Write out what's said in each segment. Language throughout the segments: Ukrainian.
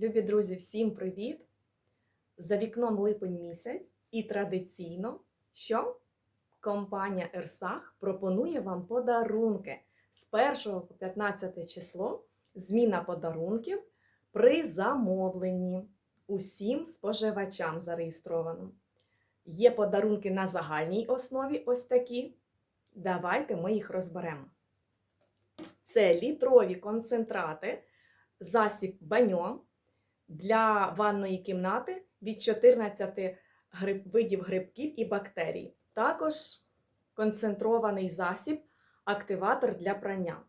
Любі друзі, всім привіт! За вікном липень місяць і традиційно, що компанія Ерсах пропонує вам подарунки з 1 по 15 число, зміна подарунків при замовленні усім споживачам зареєстровано. Є подарунки на загальній основі, ось такі. Давайте ми їх розберемо. Це літрові концентрати, засіб баньо для ванної кімнати від 14 гриб, видів грибків і бактерій. Також концентрований засіб, активатор для прання.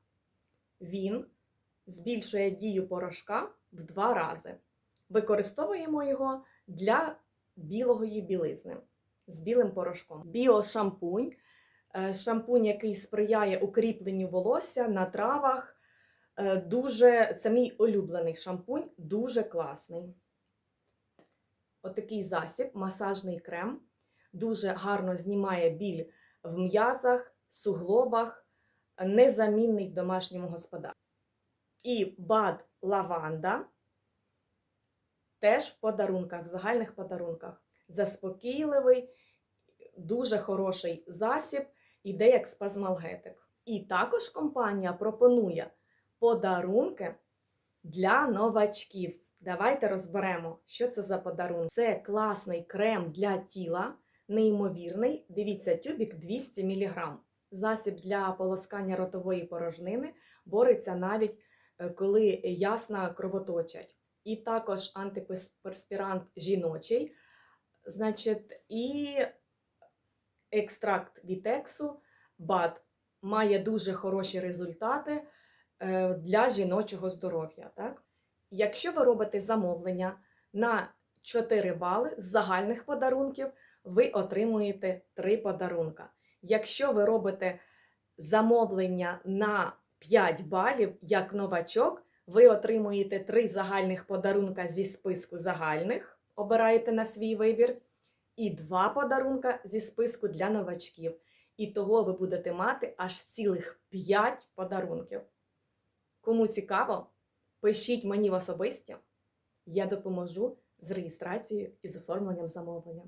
Він збільшує дію порошка в два рази. Використовуємо його для білої білизни з білим порошком. Біошампунь е, шампунь, який сприяє укріпленню волосся на травах. Е, Дуже, це мій улюблений шампунь, дуже класний. Отакий засіб, масажний крем, дуже гарно знімає біль в м'язах, суглобах, незамінний в домашньому господарстві. І бад лаванда теж в подарунках, в загальних подарунках. Заспокійливий, дуже хороший засіб, іде як спазмалгетик. І також компанія пропонує подарунки для новачків. Давайте розберемо, що це за подарунок. Це класний крем для тіла, неймовірний. Дивіться, тюбік 200 мг. Засіб для полоскання ротової порожнини бореться навіть е, коли ясна кровоточать. І також антиперспірант жіночий, значить, і екстракт вітексу, бад має дуже хороші результати для жіночого здоров'я. Так? Якщо ви робите замовлення на 4 бали з загальних подарунків, ви отримуєте 3 подарунка. Якщо ви робите замовлення на 5 балів як новачок, ви отримуєте 3 загальних подарунка зі списку загальних, обираєте на свій вибір, і 2 подарунка зі списку для новачків. І того ви будете мати аж цілих 5 подарунків. Кому цікаво, пишіть мені в особисті, я допоможу з реєстрацією і з оформленням замовлення.